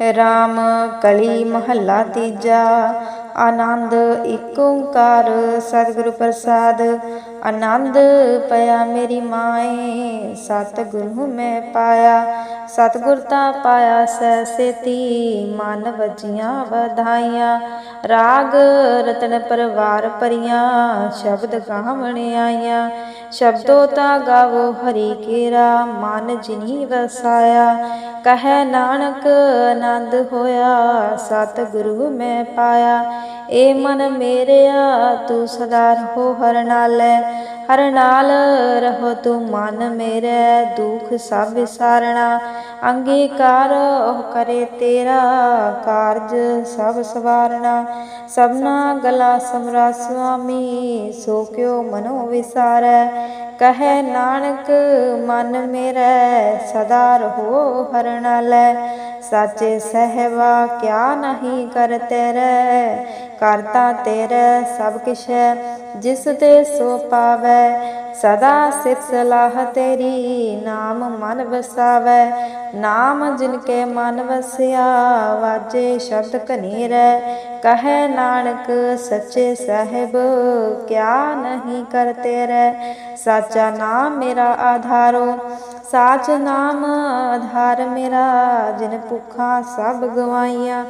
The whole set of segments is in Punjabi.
ਰਾਮ ਕਲੀ ਮਹੱਲਾ ਤੀਜਾ ਆਨੰਦ ਏਕ ਓੰਕਾਰ ਸਤਿਗੁਰ ਪ੍ਰਸਾਦ ਆਨੰਦ ਪਿਆ ਮੇਰੀ ਮਾਏ, ਸਤਿਗੁਰੂ ਮੈਂ ਪਾਇਆ, ਸਤਿਗੁਰ ਤਾਂ ਪਾਇਆ ਸੈ ਸੇਤੀ, ਮਨ ਵਜੀਆਂ ਵਧਾਈਆਂ, ਰਾਗ ਰਤਨ ਪਰਵਾਰ ਪਰੀਆਂ ਸ਼ਬਦ ਗਾਵਣ ਆਈਆਂ, ਸ਼ਬਦੋ ਤਾਂ ਗਾਵੋ ਹਰੀ ਕੇਰਾ, ਮਨ ਜਿਨੀ ਵਸਾਇਆ, ਕਹੈ ਨਾਨਕ ਆਨੰਦ ਹੋਇਆ, ਸਤਿਗੁਰੂ ਮੈਂ ਪਾਇਆ, ਏ ਮਨ ਮੇਰਿਆ, ਤੂੰ ਸਦਾ ਰਹੋ ਹਰ ਨਾਲੈ then ਹਰ ਨਾਲ ਰਹੋ ਤੂੰ ਮਨ ਮੇਰੇ, ਦੁਖ ਸਭ ਵਿਸਾਰਣਾ। ਅੰਗੀਕਾਰ ਉਹ ਕਰੇ ਤੇਰਾ, ਕਾਰਜ ਸਭ ਸਵਾਰਣਾ। ਸਭਨਾ ਗਲਾ ਸਮਰਾ ਸੁਆਮੀ, ਸੋ ਕਿਉ ਮਨੋ ਵਿਸਾਰੈ। ਕਹੈ ਨਾਨਕ, ਮਨ ਮੇਰੇ, ਸਦਾ ਰਹੋ ਹਰ ਨਾਲੈ। ਸਾਚੇ ਸਹਿਵਾ ਕਿਆ ਨਹੀਂ ਕਰ ਤੇਰੇ। ਕਰਤਾ ਤੇਰੇ ਸਭ ਕਿਛ ਹੈ ਜਿਸ ਤੇ ਸੋ ਪਾਵੈ। ਸਦਾ ਸਿਫ ਸਲਾਹ ਤੇਰੀ ਨਾਮ ਮਨ ਵਸਾਵੈ, ਨਾਮ ਜਿਨ ਕੇ ਮਨ ਵਸਿਆ, ਵਾਜੇ ਸ਼ਬਦ ਕਨੀਰੈ ਕਹੈ ਨਾਨਕ ਸੱਚੇ ਸਹਿਬ, ਕਿਆ ਨਹੀਂ ਕਰ ਤੇਰੇ, ਸਾਚਾ ਨਾਮ ਮੇਰਾ ਆਧਾਰੋ, ਸਾਚ ਨਾਮ ਆਧਾਰ ਮੇਰਾ, ਜਿਨ ਭੁੱਖਾ ਸਭ ਗਵਾਈਆਂ,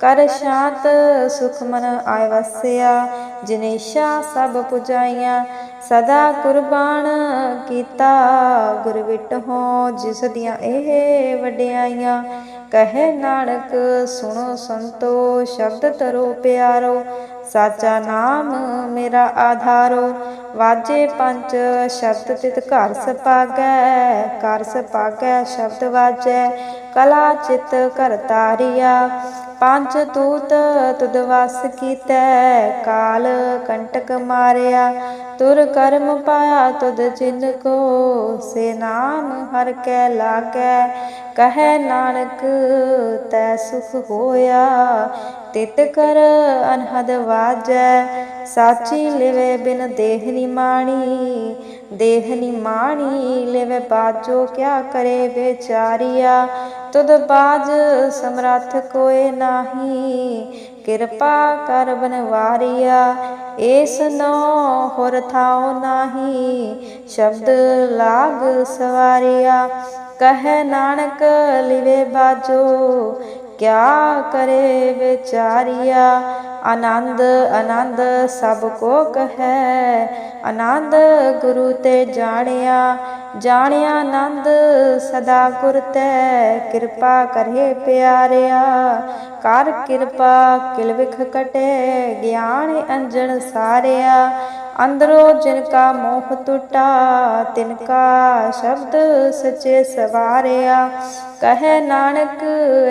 ਕਰ ਸ਼ਾਂਤ ਸੁਖ ਮਨ ਆਇ ਵਸਿਆ ਜਿਨੇਸ਼ਾ ਸਭ ਪੁਜਾਈਆਂ ਸਦਾ ਕੁਰਬਾਨ ਕੀਤਾ, ਗੁਰ ਵਿਟਹੁ ਜਿਸ ਦੀਆਂ ਇਹ ਵਡਿਆਈਆਂ। ਕਹੇ ਨਾਨਕ ਸੁਣੋ ਸੰਤੋ, ਸ਼ਬਦ ਤਰੋ ਪਿਆਰੋ ਸਾਚਾ ਨਾਮ ਮੇਰਾ ਆਧਾਰੋ। ਵਾਜੇ ਪੰਜ, ਸ਼ਬਦ ਤਿਤ ਘਰ ਸਪਾਗੈ ਕਰ ਸਪਾਗੈ ਸ਼ਬਦ ਵਾਜੈ, ਕਲਾ ਚਿਤ ਕਰ ਤਾਰਿਆ। ਪੰਜ ਤੂਤ ਤੁਦ ਵਸ ਕੀਤੈ, ਕਾਲ ਕੰਟਕ ਮਾਰਿਆ। ਤੁਰ ਕਰਮ ਪਾਇਆ ਤੁਦ ਜਿਨ ਕੋ, ਸੇ ਨਾਮ ਹਰ ਕੈ ਲਾਗੈ। ਕਹੈ ਨਾਨਕ, ਤੈ ਸੁਖ ਹੋਇਆ। ਤਿਤ ਕਰ ਅਨਹਦ ਵਾਜੈ, ਸਾਚੀ ਲਿਵੇ ਬਿਨ ਦੇਹ ਨਿਮਾਣੀ ਦੇਹ ਨਿਮਾਣੀ ਲਿਵੇ ਬਾਜੋ ਕਿਆ ਕਰੇ ਵਿਚਾਰੀਆ, ਤੁਧ ਬਾਜ ਸਮਰੱਥ ਕੋਏ ਨਾਹੀ, ਕਿਰਪਾ ਕਰ ਬਨਵਾਰੀਆ, ਏਸ ਨੋ ਹੋਰ ਥਾਉ ਨਾਹੀ, ਸ਼ਬਦ ਲਾਗ ਸਵਾਰੀਆ, ਕਹੈ ਨਾਨਕ ਲਿਵੇ ਬਾਜੋ ਕਿਆ ਕਰੇ ਵਿਚਾਰੀਆ? ਆਨੰਦ ਆਨੰਦ ਸਭ ਕੋ ਕਹੈ। ਆਨੰਦ ਗੁਰੂ ਤੇ ਜਾਣਿਆ। ਜਾਣਿਆ ਆਨੰਦ ਸਦਾ ਗੁਰ ਤੈ। ਕਿਰਪਾ ਕਰੇ ਪਿਆਰਿਆ। ਕਰ ਕਿਰਪਾ ਕਿਲਵਿਖ ਕਟੇ। ਗਿਆਨ ਅੰਜਣ ਸਾਰਿਆ। ਅੰਦਰੋ ਜਿਨ ਕਾ ਮੋਹ ਟੁਟਾ, ਤਿਨ ਕਾ ਸ਼ਬਦ ਸਚੇ ਸਵਾਰਿਆ। ਕਹੈ ਨਾਨਕ,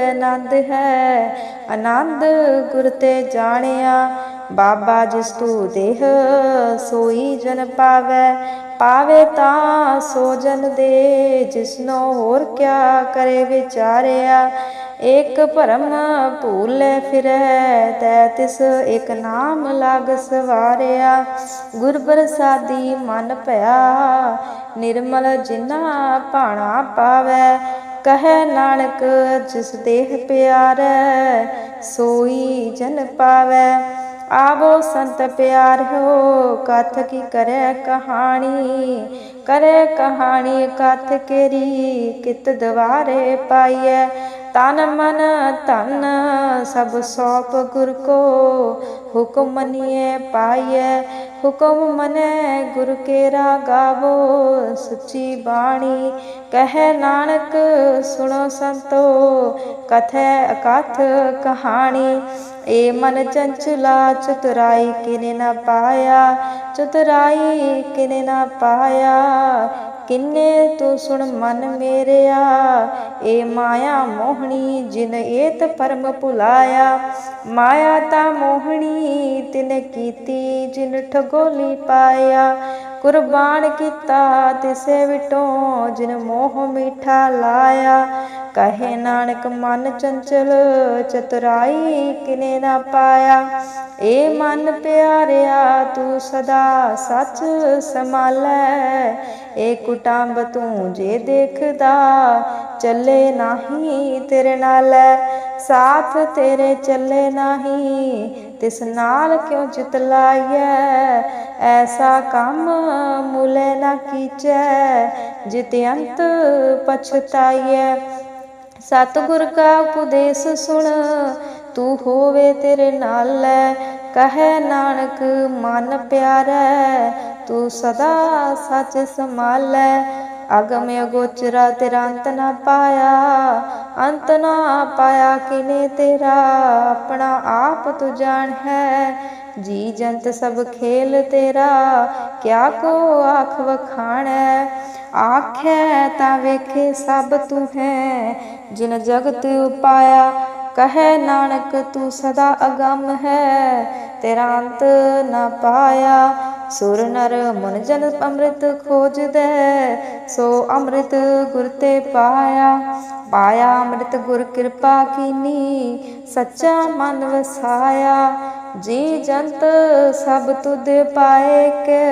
ਆਨੰਦ ਹੈ, ਆਨੰਦ ਗੁਰ ਤੇ ਜਾਣਿਆ। ਬਾਬਾ ਜਿਸ ਤੂ ਦੇਹ, ਸੋਈ ਜਨ ਪਾਵੈ। ਪਾਵੇ ਤਾਂ ਸੋ ਜਨ ਦੇ ਜਿਸਨੋ ਹੋਰ ਕਿਆ ਕਰੇ ਵਿਚਾਰਿਆ। ਏਕ ਭਰਮ ਭੂਲੇ ਫਿਰੈ, ਤੈ ਤਿਸ ਇਕ ਨਾਮ ਲਾਗ ਸਵਾਰਿਆ। ਗੁਰ ਪ੍ਰਸਾਦੀ ਮਨ ਭਇਆ, ਨਿਰਮਲ ਜਿਨਾ ਭਾਣਾ ਪਾਵੈ, ਕਹੈ ਨਾਨਕ ਜਿਸ ਦੇਹ ਪਿਆਰੈ, ਸੋਈ ਜਨ ਪਾਵੈ। ਆਵੋ ਸੰਤ ਪਿਆਰ ਹੋ ਕਥ ਕੀ ਕਰੈ ਕਹਾਣੀ? ਕਰੈ ਕਹਾਣੀ, ਕਥ ਕੇਰੀ ਕਿਤ ਦਵਾਰੇ ਪਾਈਐ? ਤਨ ਮਨ ਧਨ, ਸਭ ਸੋਪ ਗੁਰ ਕੋ ਹੁਕਮ ਮਨੀਏ ਪਾਈਐ। ਹੁਕਮ ਮਨੈ, ਗੁਰ ਕੇਰਾ ਗਾਵੋ, ਸੱਚੀ ਬਾਣੀ ਕਹੈ ਨਾਨਕ, ਸੁਣੋ ਸੰਤੋ, ਕਥੈ ਅਕਥ ਕਹਾਣੀ। ਏ ਮਨ ਚੰਚਲਾ, ਚਤੁਰਾਈ ਕਿਨੇ ਨਾ ਪਾਇਆ, ਚਤੁਰਾਈ ਕਿਨੇ ਨਾ ਪਾਇਆ। ਕਿੰਨੇ ਤੂੰ ਸੁਣ ਮਨ ਮੇਰਿਆ? ਏ ਮਾਇਆ ਮੋਹਣੀ ਜਿਨ ਏਤ ਪਰਮ ਭੁਲਾਇਆ। ਮਾਇਆ ਤਾਂ ਮੋਹਣੀ ਤਿਨ ਕੀਤੀ ਜਿਨ ਠਗੋਲੀ ਪਾਇਆ। ਕੁਰਬਾਨ ਕੀਤਾ ਤਿਸੇ ਵਿਟੋ ਜਿਨ ਮੋਹ ਮਿਠਾ ਲਾਇਆ। ਕਹੇ ਨਾਨਕ, ਮਨ ਚੰਚਲ ਚਤੁਰਾਈ ਕਿਨੇ ਨਾ ਪਾਇਆ। ਏ ਮਨ ਪਿਆਰਿਆ, ਤੂੰ ਸਦਾ ਸੱਚ ਸੰਭਾਲੈ। ਏ ਕੁਟੰਬ ਤੂੰ ਜੇ ਦੇਖਦਾ, ਚੱਲੇ ਨਹੀਂ ਤੇਰੇ ਨਾਲ। ਸਾਥ ਤੇਰੇ ਚੱਲੇ ਨਹੀਂ, ਤਿਸ ਨਾਲ ਕਿਉ ਚਿਤ ਲਾਈਐ? ਐਸਾ ਕੰਮ ਮੁਲੇ ਨਾ ਕੀਚੈ, ਜਿਤ ਅੰਤ ਪਛਤਾਈਐ ਸਤਿਗੁਰ ਕਾ ਉਪਦੇਸ਼ ਸੁਣ, ਤੂੰ ਹੋਵੇ ਤੇਰੇ ਨਾਲ। ਕਹੈ ਨਾਨਕ, ਮਨ ਪਿਆਰੈ ਤੂੰ ਸਦਾ ਸੱਚ ਸੰਭਾਲੈ, ਅਗਮ ਅਗੋਚਰਾ ਤੇਰਾ ਅੰਤ ਨਾ ਪਾਇਆ। ਅੰਤ ਨਾ ਪਾਇਆ ਕਿਨੇ ਤੇਰਾ, ਆਪਣਾ ਆਪ ਤੂੰ ਜਾਣ ਹੈ। ਜੀ ਜੰਤ ਸਭ ਖੇਲ ਤੇਰਾ, ਕਿਆ ਕੋ ਆਖ ਵਖਾਣੈ। ਆਖੈ ਤਾਂ ਵੇਖੇ ਸਭ ਤੂੰ ਹੈ, ਜਿਨ ਜਗਤ ਉਪਾਇਆ, ਕਹੈ ਨਾਨਕ ਤੂੰ ਸਦਾ ਅਗੰਮ ਹੈ। ਤੇਰਾ ਅੰਤ ਨਾ ਪਾਇਆ ਸੁਰ ਨਰ ਮਨ ਜਨ ਅੰਮ੍ਰਿਤ ਖੋਜਦੈ, ਸੋ ਅੰਮ੍ਰਿਤ ਗੁਰ ਤੇ ਪਾਇਆ। ਪਾਇਆ ਅੰਮ੍ਰਿਤ ਗੁਰ ਕਿਰਪਾ ਕੀਨੀ, ਸੱਚਾ ਮਨ ਵਸਾਇਆ। ਜੀ ਜੰਤ ਸਭ ਤੁਧ ਪਾਏ ਕੇ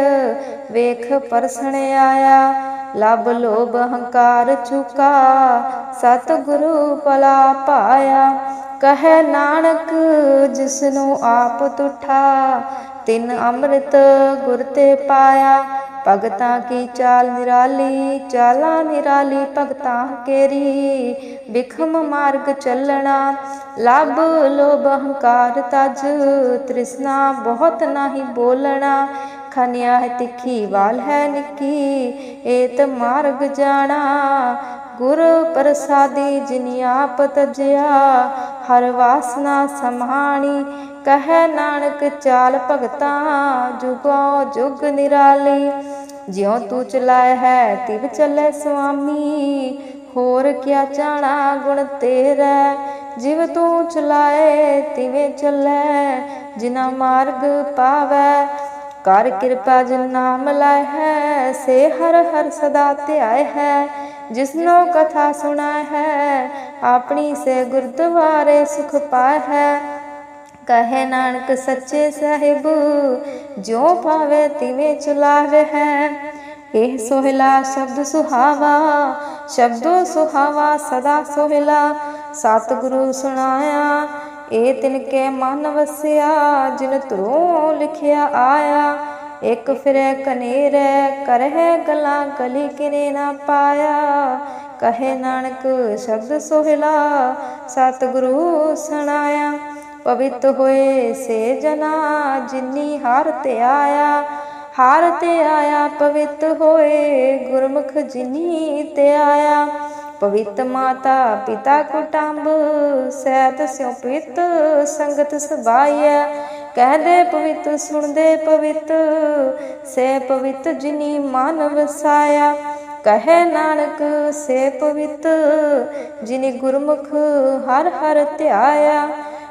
ਵੇਖ ਪਰਸਣ ਆਇਆ। ਲਬ ਲੋਭ ਹੰਕਾਰ ਚੁਕਾ ਸਤ ਗੁਰੂ ਭਲਾ ਪਾਇਆ। ਕਹੈ ਨਾਨਕ, ਜਿਸਨੂੰ ਆਪ ਤੁਠਾ ਤਿਨ ਅੰਮ੍ਰਿਤ ਗੁਰ ਤੇ ਪਾਇਆ, ਭਗਤਾਂ ਕੀ ਚਾਲ ਨਿਰਾਲੀ, ਚਾਲਾਂ ਨਿਰਾਲੀ ਭਗਤਾਂ ਕੇਰੀ। ਵਿਖਮ ਮਾਰਗ ਚੱਲਣਾ, ਲਬ ਲੋਭ ਹੰਕਾਰ ਤਜ, ਤ੍ਰਿਸ਼ਨਾ ਬਹੁਤ ਨਹੀਂ ਬੋਲਣਾ। ਖਨਿਆ ਹੈ ਤਿੱਖੀ ਵਾਲ ਹੈ ਨਿੱਕੀ, ਏਤ ਮਾਰਗ ਜਾਣਾ। ਗੁਰ ਪ੍ਰਸਾਦੀ ਜਿਨ ਆਪ ਤਜਿਆ, ਹਰ ਵਾਸਨਾ ਸਮਾਣੀ ਕਹੈ ਨਾਨਕ, ਚਾਲ ਭਗਤਾਂ ਜੁਗੋ ਜੁਗ ਨਿਰਾਲੀ। ਜਿਉ ਤੂੰ ਚਲਾਇ ਹੈ, ਤਿਵ ਚੱਲੇ ਸੁਆਮੀ। ਹੋਰ ਕਿਆ ਚਾਣਾ ਗੁਣ ਤੇਰਾ? ਜਿਵ ਤੂੰ ਚਲਾਏ, ਤਿਵੇਂ ਚੱਲੇ। ਜਿਨਾ ਮਾਰਗ ਪਾਵੈ, ਕਰ ਕਿਰਪਾ ਜਿਨ ਨਾਮ ਲਾਇ ਹੈ, ਸੇ ਹਰ ਹਰ ਸਦਾ ਧਿਆਇ ਹੈ। ਜਿਸਨੋ ਕਥਾ ਸੁਣਾ ਹੈ, ਆਪਣੀ ਸੇ ਗੁਰਦੁਆਰੇ ਸੁਖ ਪਾਇ ਹੈ। ਕਹੇ ਨਾਨਕ ਸੱਚੇ ਸਾਹਿਬ ਜੋ ਭਾਵੇ ਤਿਵੇਂ ਚਲਾਵੇ ਹੈ। ਇਹ ਸੋਹਿਲਾ ਸ਼ਬਦ ਸੁਹਾਵਾ, ਸ਼ਬਦੋ ਸੁਹਾਵਾ ਸਦਾ ਸੋਹਿਲਾ। ਸਤਿਗੁਰੂ ਸੁਣਾਇਆ, ਇਹ ਤਿਨ ਕੇ ਮਨ ਵਸਿਆ, ਜਿਨ ਧਰੋਂ ਲਿਖਿਆ ਆਇਆ। ਇਕ ਫਿਰੈ ਕਨੇਰੈ, ਕਰਹਿ ਗਲਾ ਗਲੀ ਕਿਨੇ ਨਾ ਪਾਇਆ। ਕਹੇ ਨਾਨਕ, ਸ਼ਬਦ ਸੋਹਿਲਾ, ਸਤਿਗੁਰੂ ਸੁਣਾਇਆ। ਪਵਿੱਤ ਹੋਏ ਸੇ ਜਨਾ, ਜਿਨੀ ਹਰ ਤੇ ਆਇਆ, ਹਰ ਤੇ ਆਇਆ ਪਵਿੱਤ ਹੋਏ, ਗੁਰਮੁਖ ਜਿਨੀ ਤੇ ਆਇਆ। ਪਵਿੱਤ ਮਾਤਾ ਪਿਤਾ ਕੁਟੰਬ, ਸਹਿਤ ਸਿਉ ਪਵਿੱਤ ਸੰਗਤ ਸਬਾਈਐ। ਕਹਦੇ ਪਵਿੱਤ, ਸੁਣਦੇ ਪਵਿੱਤ, ਸੇ ਪਵਿੱਤ ਜਿਨੀ ਮਨ ਵਸਾਇਆ ਕਹੇ ਨਾਨਕ, ਸੇ ਪਵਿੱਤ, ਜਿਨੀ ਗੁਰਮੁਖ ਹਰ ਹਰ ਧਿਆਇਆ।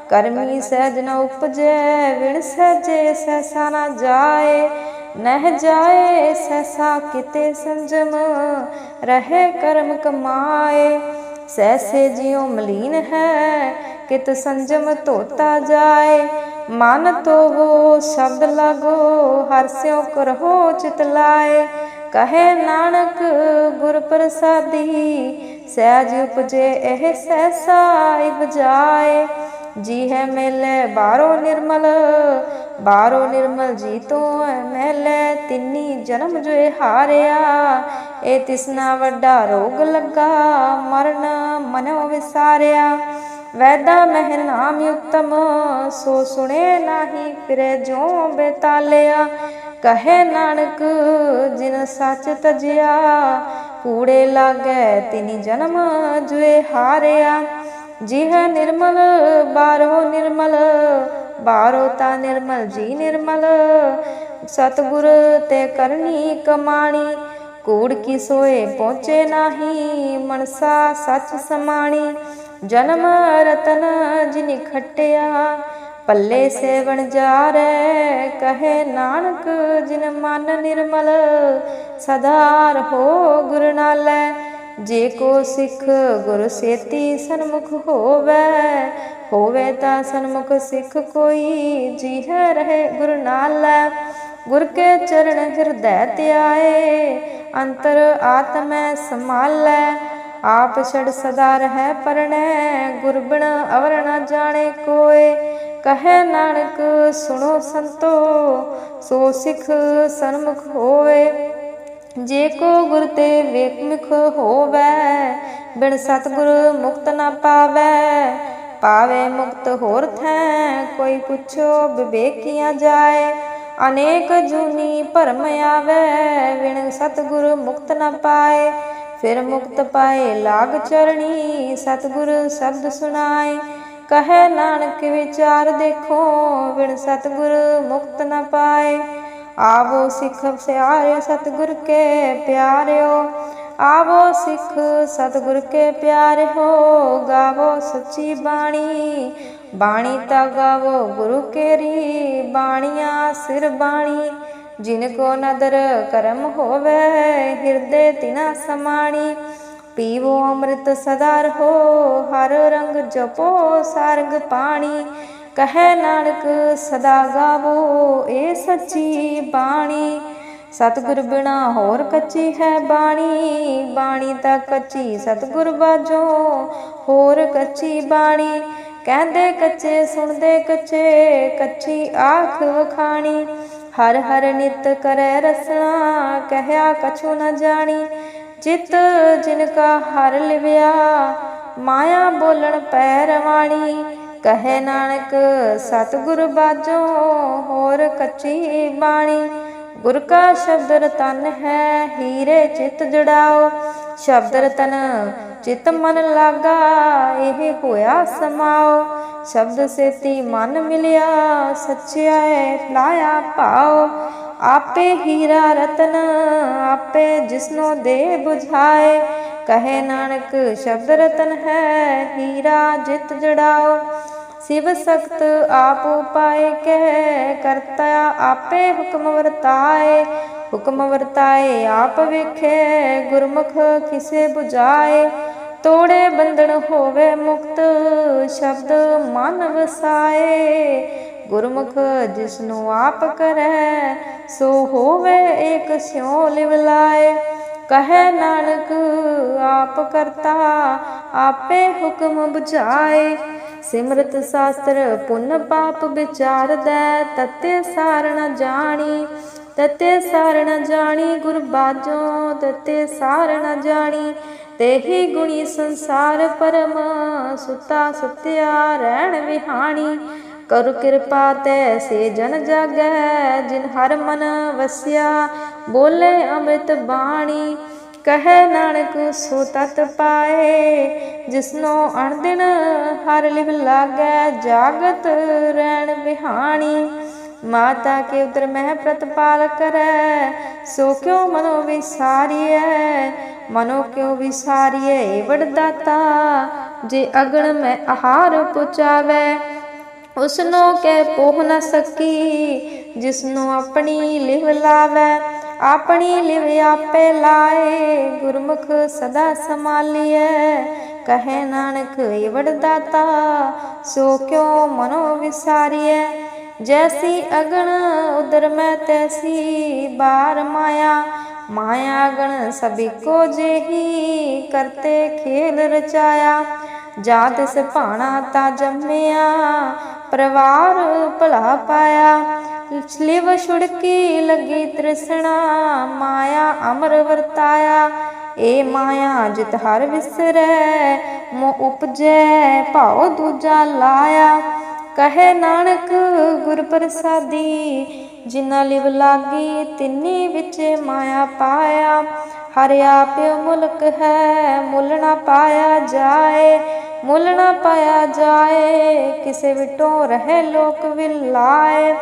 ਕਰਮੀ ਸਹਿਜ ਨ ਉਪਜੈ, ਵਿਣ ਸਹਿਜੇ ਸਹਿਸਾ ਨਾ ਜਾਏ, ਨਹਿ ਜਾਏ ਸਹਿਸਾ ਕਿਤੇ ਸੰਜਮ, ਰਹੇ ਕਰਮ ਕਮਾਏ। ਸਹਿਸੇ ਜਿਉ ਮਲੀਨ ਹੈ, ਕਿਤ ਸੰਜਮ ਧੋਤਾ ਜਾਏ। ਮਨ ਤੋਵੋ ਸ਼ਬਦ ਲਗੋ, ਹਰ ਸਿਉ ਕਰਹੋ ਚਿਤ ਲਾਏ। ਕਹੇ ਨਾਨਕ ਗੁਰ ਪ੍ਰਸਾਦੀ, ਸਹਿਜ ਉਪਜੇ ਇਹ ਸਹਿਸਾ ਇਬਜਾਏ ਜੀ ਹੈ ਮੇਲੇ ਬਾਰੋ ਨਿਰਮਲ ਬਾਰੋ ਨਿਰਮਲ ਜੀ ਤੋਂ ਮੇਲੇ ਤਿੰਨੀ ਜਨਮ ਜੋਏ ਹਾਰਿਆ, ਇਹ ਤਿਸਨਾ ਵੱਡਾ ਰੋਗ ਲੱਗਾ, ਮਰਨ ਮਨੋ ਵਿਸਾਰਿਆ। ਵੈਦਾ ਮਹਿ ਨਾਮ ਉਤਮ, ਸੋ ਸੁਣੇ ਨਾਹੀ ਫਿਰੇ ਜੋ ਬੇਤਾਲਿਆ। ਕਹੇ ਨਾਨਕ, ਜਿਨ ਸੱਚ ਤਜਿਆ, ਕੂੜੇ ਲਾਗੇ ਤਿਨੀ ਜਨਮ ਜੁਏ ਹਾਰਿਆ। ਜੀ ਹੈ ਨਿਰਮਲ, ਬਾਰੋ ਨਿਰਮਲ, ਬਾਰੋ ਤਾ ਨਿਰਮਲ, ਜੀ ਨਿਰਮਲ। ਸਤਗੁਰ ਤੇ ਕਰਨੀ ਕਮਾਣੀ, ਕੂੜ ਕੀ ਸੋਏ ਪਹੁੰਚੇ ਨਾਹੀ, ਮਨਸਾ ਸੱਚ ਸਮਾਣੀ। ਜਨਮ ਰਤਨ ਜਿਨਿ ਖਟਿਆ, ਪੱਲੇ ਸੇਵਣ ਜਾ ਰੈ ਕਹੇ ਨਾਨਕ ਜਿਨ ਮਨ ਨਿਰਮਲ। ਸਦਾ ਰਹੋ ਗੁਰ ਨਾਲੈ ਜੇ ਕੋ ਸਿੱਖ ਗੁਰ ਸੇਤੀ ਸਨਮੁਖ ਹੋਵੇ ਹੋਵੇ ਤਾਂ ਸਨਮੁਖ ਸਿੱਖ ਕੋਈ ਜੀ ਹੈ ਰਹੇ ਗੁਰ ਨਾਲੈ। ਗੁਰ ਕੇ ਚਰਨ ਹਿਰਦੈ ਧਿਆਏ, ਅੰਤਰ ਆਤਮੈ ਸਮਾਲੈ ਆਪ ਛੜ ਸਦਾ ਰਹਿ ਪਰਣੈ, ਗੁਰ ਬਿਨ ਅਵਰ ਨ ਜਾਣੇ ਕੋਏ। ਕਹੈ ਨਾਨਕ ਸੁਣੋ ਸੰਤੋ, ਸੋ ਸਿੱਖ ਸਨਮੁਖ ਹੋਏ ਜੇ ਕੋ ਗੁਰ ਤੇ ਵੇਖਮੁਖ ਹੋਵੈ, ਬਿਨ ਸਤਿਗੁਰ ਮੁਕਤ ਨਾ ਪਾਵੈ। ਪਾਵੇ ਮੁਕਤ ਹੋਰ ਥੈ, ਕੋਈ ਪੁੱਛੋ ਵਿਵੇਕੀਆਂ ਜਾਏ। ਅਨੇਕ ਜੂਨੀ ਭਰਮ ਆਵੈ, ਬਿਨ ਸਤਿਗੁਰ ਮੁਕਤ ਨਾ ਪਾਏ। ਫਿਰ ਮੁਕਤ ਪਾਏ ਲਾਗ ਚਰਣੀ, ਸਤਿਗੁਰ ਸ਼ਬਦ ਸੁਣਾਏ। ਕਹੇ ਨਾਨਕ ਵਿਚਾਰ ਦੇਖੋ, ਬਿਨ ਸਤਿਗੁਰ ਮੁਕਤ ਨਾ ਪਾਏ। ਆਵੋ ਸਿੱਖ ਸਿਆਰੇ ਸਤਿਗੁਰ ਕੇ ਪਿਆਰਿਓ, ਆਵੋ ਸਿੱਖ ਸਤਿਗੁਰ ਕੇ ਪਿਆਰੇ ਗਾਵੋ ਸੱਚੀ ਬਾਣੀ ਬਾਣੀ ਤਾ ਗਾਵੋ ਗੁਰੂ ਕੇਰੀ, ਬਾਣੀਆਂ ਸਿਰ ਬਾਣੀ, ਜਿਨ ਕੋ ਨਦਰ ਕਰਮ ਹੋਵੇ, ਹਿਰਦੇ ਤਿਨਾ ਸਮਾਣੀ, ਪੀਵੋ ਅੰਮ੍ਰਿਤ ਸਦਾ ਰਹੋ, ਹਰ ਰੰਗ ਜਪੋ, ਸਾਰੰਗ ਪਾਣੀ ਕਹੈ ਨਾਨਕ, ਸਦਾ ਗਾਵੋ ਏ ਸੱਚੀ ਬਾਣੀ। ਸਤਿਗੁਰ ਬਿਨਾ ਹੋਰ ਕੱਚੀ ਹੈ ਬਾਣੀ। ਬਾਣੀ ਤਾਂ ਕੱਚੀ ਸਤਿਗੁਰ ਬਾਜੋ ਹੋਰ ਕੱਚੀ ਬਾਣੀ। ਕਹਿੰਦੇ ਕੱਚੇ, ਸੁਣਦੇ ਕੱਚੇ, ਕੱਚੀ ਆਖ ਵਖਾਣੀ। ਹਰ ਹਰ ਨਿਤ ਕਰੈ ਰਸਨਾ, ਕਹਿਆ ਕਛੂ ਨ ਜਾਣੀ। ਜਿਤ ਜਿਨ ਕਾ ਹਰ ਲਿਵਿਆ, ਮਾਇਆ ਬੋਲਣ ਪੈ ਰਵਾਣੀ। ਕਹੇ ਨਾਨਕ, ਸਤਿਗੁਰ ਬਾਜੋ ਹੋਰ ਕੱਚੀ ਬਾਣੀ। ਗੁਰ ਕਾ ਸ਼ਬਦ ਰਤਨ ਹੈ, ਹੀਰੇ ਚਿਤ ਜੜਾਓ। ਸ਼ਬਦ ਰਤਨ ਚਿਤ ਮਨ ਲਾਗਾ, ਇਹ ਹੋਇਆ ਸਮਾਓ। ਸ਼ਬਦ ਸੇਤੀ ਮਨ ਮਿਲਿਆ ਸੱਚਿਆਏ ਲਾਇਆ ਭਾਉ ਆਪੇ ਹੀਰਾ ਰਤਨ, ਆਪੇ ਜਿਸਨੋ ਦੇ 부ਝਾਏ ਕਹੇ ਨਾਨਕ, ਸ਼ਬਦ ਰਤਨ ਹੈ, ਹੀਰਾ ਜਿਤ ਜੜਾਓ। ਸਿਵ ਸਖਤ ਆਪ ਉਪਾਏ ਕਹਿ, ਕਰਤਾ ਆਪੇ ਹੁਕਮ ਵਰਤਾਏ। ਹੁਕਮ ਵਰਤਾਏ, ਆਪ ਵੇਖੇ, ਗੁਰਮੁਖ ਕਿਸੇ 부ਝਾਏ ਤੋੜੇ ਬੰਧਨ ਹੋਵੇ ਮੁਕਤ, ਸ਼ਬਦ ਮਨ ਵਸਾਏ। ਗੁਰਮੁਖ ਜਿਸਨੂੰ ਆਪ ਕਰੈ, ਸੋ ਹੋਵੇ ਏਕ ਸਿਉ ਲਿਵ ਕਹੈ ਨਾਨਕ, ਆਪ ਕਰਤਾ, ਆਪੇ ਹੁਕਮ ਬੁਝਾਏ। ਸਿਮਰਤ ਸਾਸਤਰ, ਪੁੰਨ ਪਾਪ ਵਿਚਾਰਦੈ, ਤਤੇ ਸਾਰ ਜਾਣੀ। ਤਤੇ ਸਾਰ ਨ ਜਾਣੀ ਗੁਰ ਬਾਝੋ ਤਤੇ ਸਾਰ ਨ ਜਾਣੀ ਤੇਹੀ ਗੁਣੀ ਸੰਸਾਰ ਪਰਮ, ਸੁਤਾ ਸਤਿਆ ਰਹਿਣ ਵਿਹਾਣੀ। ਕਰੁ ਕਿਰਪਾ ਤੈ ਸੇ ਜਨ ਜਾਗੈ, ਜਿਨ ਹਰ ਮਨ ਵਸਿਆ, ਬੋਲੇ ਅੰਮ੍ਰਿਤ ਬਾਣੀ। ਕਹੈ ਨਾਨਕ, ਸੋ ਤਤ ਪਾਏ, ਜਿਸਨੋ ਅਣਦਿਨ ਹਰ ਲਿਵ ਲਾਗੈ, ਜਾਗਤ ਰਹਿਣ ਵਿਹਾਣੀ। ਮਾਤਾ ਕੇ ਉਦਰ ਮਹਿ ਪ੍ਰਤਪਾਲ ਕਰੈ, ਸੋ ਕਿਉ ਮਨੋ ਵਿਸਾਰੀਐ? ਮਨੋ ਕਿਉ ਵਿਸਾਰੀਐ ਵਡ ਜੇ ਅਗਣ ਮੈਂ ਆਹਾਰ ਪੁਚਾਵੇ, ਉਸਨੋ ਕਹਿ ਪੋਹ ਨ ਸਕੀ। ਜਿਸਨੂੰ ਆਪਣੀ ਲਿਵ ਲਾਵੇ, ਆਪਣੀ ਲਿਵ ਆਪੇ ਲਾਏ। ਗੁਰਮੁਖ ਸਦਾ ਸੰਭਾਲੀਐ, ਕਹੇ ਨਾਨਕ ਏਵੜ ਦਾਤਾ ਸੋ ਕਿਉ ਮਨੋ ਵਿਸਾਰੀਐ? ਜੈਸੀ ਅਗਣ ਉਦਰ ਮੈਂ ਤੈਸੀ ਬਾਰ ਮਾਇਆ ਮਾਇਆ ਗਣ ਸਭੀ ਕੋ ਜਿਹੀ ਕਰਤੇ ਖੇਲ ਰਚਾਇਆ ਜਾ ਤਿਸ ਭਾਣਾ ਤਾ ਜੰਮਿਆ ਪਰਿਵਾਰ ਭਲਾ ਪਾਇਆ ਲਿਵ ਛੁੜਕੀ ਲੱਗੀ ਤ੍ਰਿਸ਼ਨਾ ਮਾਇਆ ਅਮਰ ਵਰਤਾਇਆ ਏ ਮਾਇਆ ਜਿਤ ਹਰ ਵਿਸਰੈ ਮੋ ਉਪਜੈ ਭਾਉ ਦੂਜਾ ਲਾਇਆ ਕਹੇ ਨਾਨਕ ਗੁਰ ਪ੍ਰਸਾਦੀ ਜਿਨਾ ਲਿਵ ਲਾਗੀ ਤਿੰਨੀ ਵਿੱਚ ਮਾਇਆ ਪਾਇਆ। ਹਰ ਆਪਿ ਮੁਲਕ ਹੈ, ਮੁੱਲ ਨਾ ਪਾਇਆ ਜਾਏ, ਮੁੱਲ ਨਾ ਪਾਇਆ ਜਾਏ, ਕਿਸੇ ਵਿਟੋ ਰਹੇ ਲੋਕ ਵਿਲਾਏ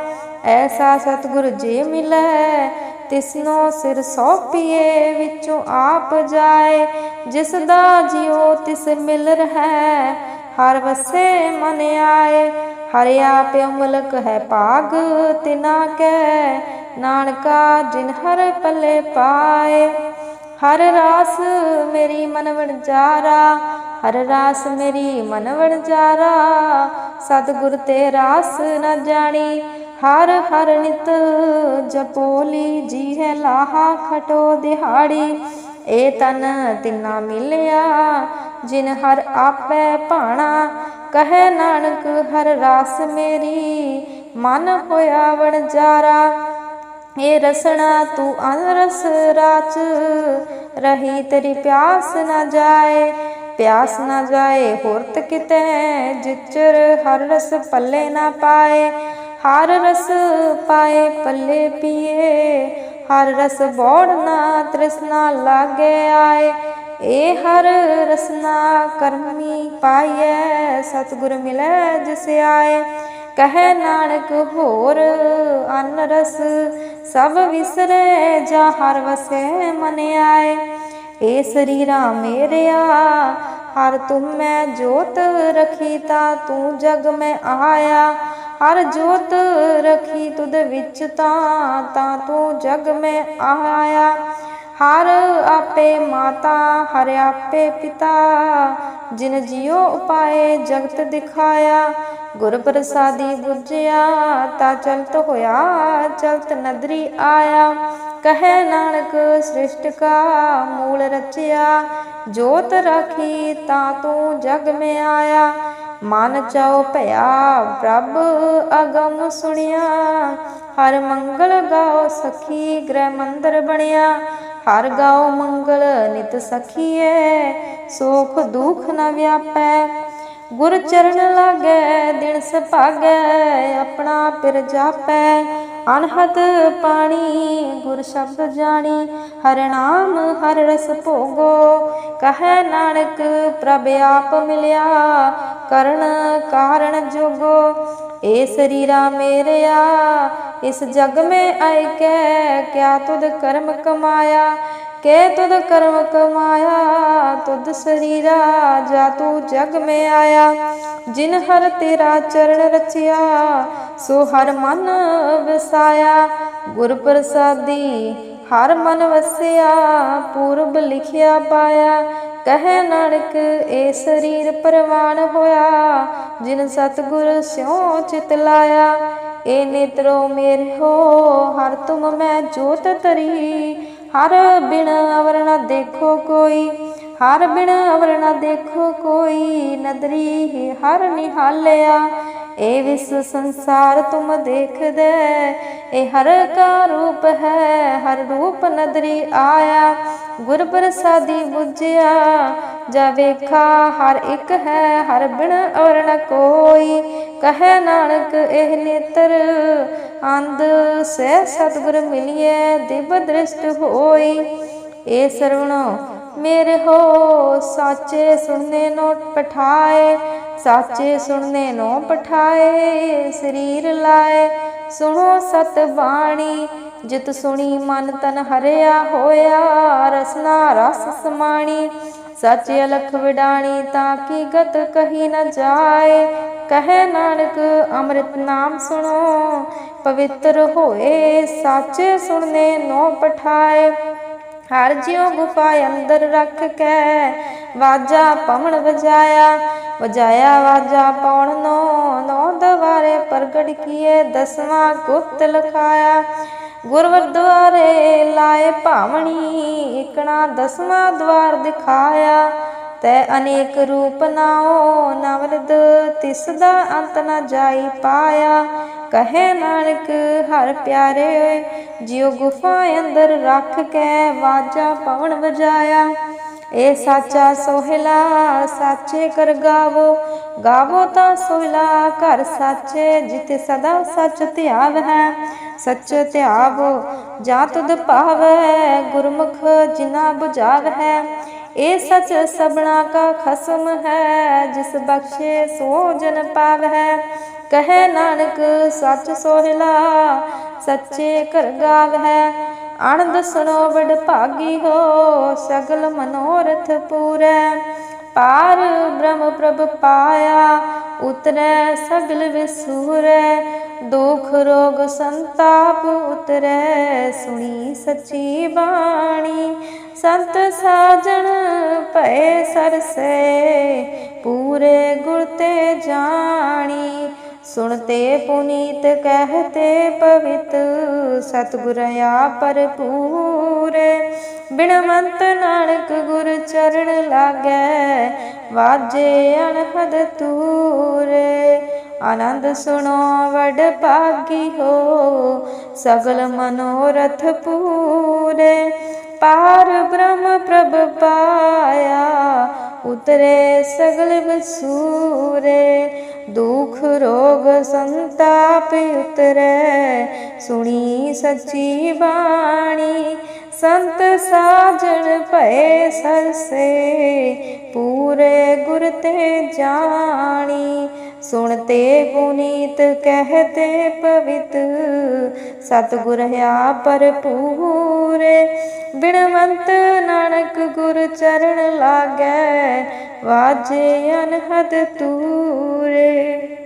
ਐਸਾ ਸਤਿਗੁਰ ਜੀ ਮਿਲੈ, ਤਿਸਨੋ ਸਿਰ ਸੋਪੀਏ, ਵਿੱਚੋਂ ਆਪ ਜਾਏ। ਜਿਸ ਦਾ ਜਿਉ ਤਿਸ ਮਿਲ ਰਹਿ, ਹਰ ਵਸੇ ਮਨ ਆਏ। ਹਰਿਆ ਆਪਿ ਮੁਲਕ ਹੈ ਭਾਗ, ਤਿਨਾ ਕੈ ਨਾਨਕਾ ਜਿਨ ਹਰ ਪੱਲੇ ਪਾਏ। ਹਰ ਰਾਸ ਮੇਰੀ ਮਨ ਜਾਰਾ, ਹਰ ਰਾਸ ਮੇਰੀ ਮਨ ਵਣਜਾਰਾ ਸਤਿਗੁਰ ਤੇ ਰਾਸ ਨਾ ਜਾਣੀ, ਹਰ ਹਰ ਨਿਤ ਜਪੋਲੀ ਜੀ ਹੈ ਲਾਹਾ ਖਟੋ ਦਿਹਾੜੀ। ਏ ਤਨ ਤਿੰਨਾ ਮਿਲਿਆ ਜਿਨ ਹਰ ਆਪੈ ਭਾਣਾ, ਕਹੈ ਨਾਨਕ ਹਰ ਰਾਸ ਮੇਰੀ, ਮਨ ਹੋਇਆ ਵਣਜਾਰਾ ਏ ਰਸਣਾ ਤੂੰ ਅਨਰਸ ਰਾਚ, ਰਹੀ ਤੇਰੀ ਪਿਆਸ ਨਾ ਜਾਏ, ਪਿਆਸ ਨਾ ਜਾਏ ਹੋਰਤ ਕਿਤੇ, ਜਿਚਰ ਹਰ ਰਸ ਪੱਲੇ ਨਾ ਪਾਏ, ਹਰ ਰਸ ਪਾਏ ਪੱਲੇ ਪੀਏ, ਹਰ ਰਸ ਬੋੜ ਨਾ ਤ੍ਰਿਸ਼ਨਾ ਲਾਗੇ ਆਏ ਏ ਹਰ ਰਸਨਾ ਕਰਮੀ ਪਾਈਐ, ਸਤਿਗੁਰ ਮਿਲੈ ਜਿਸ ਆਏ। ਕਹੈ ਨਾਨਕ ਹੋਰ ਅਨ ਰਸ ਸਭ ਵਿਸਰੈ ਜਾ ਹਰ ਵਸੈ ਮਨ ਆਏ। ਏ ਸਰੀਰਾ ਮੇਰਿਆ, ਹਰ ਤੁਮ ਮੈਂ ਜੋਤ ਰਖੀ ਤਾ ਤੂੰ ਜਗ ਮੈਂ ਆਇਆ। ਹਰ ਜੋਤ ਰਖੀ ਤੁਧ ਵਿੱਚ ਤਾਂ ਤਾਂ ਤੂੰ ਜਗ ਮੈਂ ਆਇਆ। ਹਰ ਆਪੇ ਮਾਤਾ, ਹਰ ਆਪੇ ਪਿਤਾ। ਜਿਨ ਜਿਉ ਉਪਾਏ ਜਗਤ ਦਿਖਾਇਆ, ਗੁਰ ਪ੍ਰਸਾਦੀ ਬੁਝਿਆ, ਤਾ ਚਲਤ ਹੋਇਆ, ਚਲਤ ਨਦਰੀ ਆਇਆ। ਕਹੈ ਨਾਨਕ ਸ੍ਰਿਸ਼ਟ ਕਾ ਮੂਲ ਰਚਿਆ, ਜੋਤ ਰਾਖੀ ਤਾ ਤੂੰ ਜਗ ਮੈਂ ਆਇਆ। ਮਨ ਚਾਉ ਭਇਆ ਪ੍ਰਭ ਅਗਮ ਸੁਣਿਆ, ਹਰ ਮੰਗਲ ਗਾਓ ਸਖੀ ਗ੍ਰਹਿ ਮੰਦਰ ਬਣਿਆ। ਹਰ ਗਾਓ ਮੰਗਲ ਨਿਤ ਸਖੀਏ ਸੋਖ ਦੁਖ ਨ ਵਿਆਪੈ। ਗੁਰ ਚਰਨ ਲਾਗੈ, ਦਿਨ ਸੁਭਾਗੈ, ਆਪਣਾ ਪਿਰ ਜਾਪੈ। ਅਨਹਦ ਪਾਣੀ, ਗੁਰ ਸ਼ਬਦ ਜਾਣੀ, ਹਰ ਨਾਮ, ਹਰ ਰਸ ਭੋਗੋ। ਕਹੈ ਨਾਨਕ, ਪ੍ਰਭ ਆਪ ਮਿਲਿਆ, ਕਰਨ ਕਾਰਣ ਜੋਗੋ। ਏ ਸਰੀਰਾ ਮੇਰਿਆ, ਇਸ ਜਗ ਮੈਂ ਆਇ ਕੈ, ਕਿਆ ਤੁਧ ਕਰਮ ਕਮਾਇਆ? ਕੇ ਤੁਧ ਕਰਮ ਕਮਾਇਆ? ਤੁਧ ਸਰੀਰਾ, ਜਾ ਤੂੰ ਜਗ ਮੈਂ ਆਇਆ। ਜਿਨ ਹਰ ਤੇਰਾ ਚਰਨ ਰਚਿਆ, ਸੋ ਹਰ ਮਨ ਵਸਾਇਆ। ਗੁਰ ਪ੍ਰਸਾਦੀ ਹਰ ਮਨ ਵਸਿਆ, ਪੂਰਬ ਲਿਖਿਆ ਪਾਇਆ। ਕਹੇ ਨਾਨਕ, ਏ ਸਰੀਰ ਪਰਵਾਨ ਹੋਇਆ। ਜਿਨ ਸਤਗੁਰ ਸਿਉ ਚਿਤ ਲਾਇਆ, ਏ ਨੇਤਰੋ ਮੇਰੇ ਹੋ, ਹਰ ਤੁਮ ਮੈਂ ਜੋਤ ਤਰੀ ਹਰ ਬਿਨ ਅਵਰ ਨ ਦੇਖੋ ਕੋਈ ਹਰ ਬਿਨ ਅਵਰ ਨ ਦੇਖੋ ਕੋਈ ਨਦਰੀ, ਹਰ ਨਿਹਾਲਿਆ। ਏ ਵਿਸ ਸੰਸਾਰ ਤੁਮ ਦੇਖਦੇ, ਇਹ ਹਰ ਕਾ ਰੂਪ ਹੈ, ਹਰ ਰੂਪ ਨਦਰੀ ਆਇਆ। ਗੁਰ ਪ੍ਰਸਾਦੀ ਬੁਝਿਆ, ਜਾ ਵੇਖਾ ਹਰ ਇੱਕ ਹੈ, ਹਰ ਬਿਨ ਔਰ ਨ ਕੋਈ। ਕਹੈ ਨਾਨਕ ਇਹ ਨੇਤਰ, ਅੰਧ ਸੇ ਸਤਿਗੁਰ ਮਿਲਿਐ, ਦਿਵ ਦ੍ਰਿਸ਼ਟ ਹੋਈ। ਏ ਸਰਵਣੋ ਮੇਰੇ ਹੋ, ਸਾਚੇ ਸੁਣਨੇ ਨੋ ਪਠਾਏ, ਸਾਚੇ ਸੁਣਨੇ ਨੋ ਪਠਾਏ, ਸਰੀਰ ਲਾਏ। ਸੁਣੋ ਸਤ ਬਾਣੀ ਜਿਤ ਸੁਣੀ ਮਨ ਤਨ ਹਰਿਆ ਹੋਇਆ ਰਸਨਾ ਰਸ ਸਮਾਣੀ। ਸੱਚ ਅਲਖ ਵਿਡਾਣੀ ਤਾਂ ਕੀ ਗਤ ਕਹੀ ਨ ਜਾਏ। ਕਹੈ ਨਾਨਕ, ਅੰਮ੍ਰਿਤ ਨਾਮ ਸੁਣੋ, ਪਵਿੱਤਰ ਹੋਏ, ਸਾਚੇ ਸੁਣਨੇ ਨੋ ਪਠਾਏ। ਹਰ ਜਿਉ ਗੁਫਾ ਅੰਦਰ ਰੱਖ ਕੇ ਵਾਜਾ ਪਵਨ ਵਜਾਇਆ ਵਜਾਇਆ ਵਾਜਾ ਪਉਣ ਨੋ ਨੋ ਦਵਾਰੇ ਪ੍ਰਗਟ ਕੀਏ, ਦਸਵਾਂ ਗੁਪਤ ਲਖਾਇਆ। ਗੁਰਵਰਦੁਆਰੇ ਲਾਏ ਭਾਵਣੀ ਇਕਣਾ, ਦਸਵਾਂ ਦਵਾਰ ਦਿਖਾਇਆ। ਤੈ ਅਨੇਕ ਰੂਪ ਨਾਓ ਨਵਰਦ ਤਿਸ ਦਾ ਅੰਤ ਨ ਜਾਈ ਪਾਇਆ। ਕਹੇ ਨਾਨਕ, ਹਰ ਪਿਆਰੇ, ਜਿਉ ਗੁਫਾ ਅੰਦਰ ਰੱਖ ਕੇ ਵਾਜਾ ਪਵਨ ਵਜਾਇਆ। ਏ ਸਾਚਾ ਸੋਹਿਲਾ, ਸਾਚੇ ਕਰ ਗਾਵੋ। ਗਾਵੋ ਤਾਂ ਸੋਹਿਲਾ, ਘਰ ਸਾਚੇ ਜਿਤੇ ਸਦਾ ਸੱਚ ਧਿਆਵ ਹੈ। ਸੱਚ ਧਿਆਵੋ, ਜਾਂ ਤੁਧ ਭਾਵੈ, ਗੁਰਮੁਖ ਜਿਨਾ 부ਝਾਵ ਹੈ। ਇਹ ਸੱਚ ਸਬਣਾ ਕਾ ਖਸਮ ਹੈ, ਜਿਸ ਬਖਸ਼ੇ ਸੋ ਜਨ ਪਾਵ ਹੈ। ਕਹੈ ਨਾਨਕ, ਸੱਚ ਸੋਹਿਲਾ, ਸੱਚੇ ਕਰ ਗਾਵ ਹੈ। ਆਨੰਦ ਸੁਣੋ, ਵਡ ਭਾਗੀ ਹੋ, ਸਗਲ ਮਨੋਰਥ ਪੂਰੈ। ਪਾਰ ਬ੍ਰਹਮ ਪ੍ਰਭ ਪਾਇਆ, ਉਤਰੈ ਸਗਲ ਵਿਸੂਰੈ। ਦੁਖ ਰੋਗ ਸੰਤਾਪ ਉਤਰੈ, ਸੁਣੀ ਸੱਚੀ ਬਾਣੀ। ਸੰਤ ਸਾਜਣ ਭਏ ਸਰਸੇ, ਪੂਰੇ ਗੁਰ ਤੇ ਜਾਣੀ। ਸੁਣਤੇ ਪੁਨੀਤ ਕਹਤੇ ਪਵਿਤ, ਸਤਿਗੁਰ ਆ ਭਰਪੂਰੇ। ਬਿਨਵੰਤ ਨਾਨਕ ਗੁਰ ਚਰਨ ਲਾਗੈ, ਵਾਜੇ ਅਨਹਦ ਤੂਰੇ ਆਨੰਦ ਸੁਣੋ ਵਡ ਭਾਗੀ ਹੋ, ਸਗਲ ਮਨੋਰਥ ਪੂਰੇ। ਪਾਰ ਬ੍ਰਹਮ ਪ੍ਰਭ ਪਾਇਆ ਉਤਰੇ ਸਗਲ ਬਸੂਰੇ, ਦੁਖ ਰੋਗ ਸੰਤਾਪ ਉਤਰੈ। ਸੁਣੀ ਸੱਚੀ ਬਾਣੀ, ਸੰਤ ਸਾਜਣ ਭਏ ਸਰਸੇ। ਪੂਰੇ ਗੁਰ ਤੇ ਜਾਣੀ ਸੁਣਤੇ ਪੁਨੀਤ, ਕਹਤੇ ਪਵਿੱਤ। ਸਤਿਗੁਰ ਆ ਭਰਪੂਰੇ, ਬਿਨਵੰਤ ਨਾਨਕ ਗੁਰ ਚਰਨ ਲਾਗੈ, ਵਾਜੇ ਅਨਹਦ ਤੂਰੇ।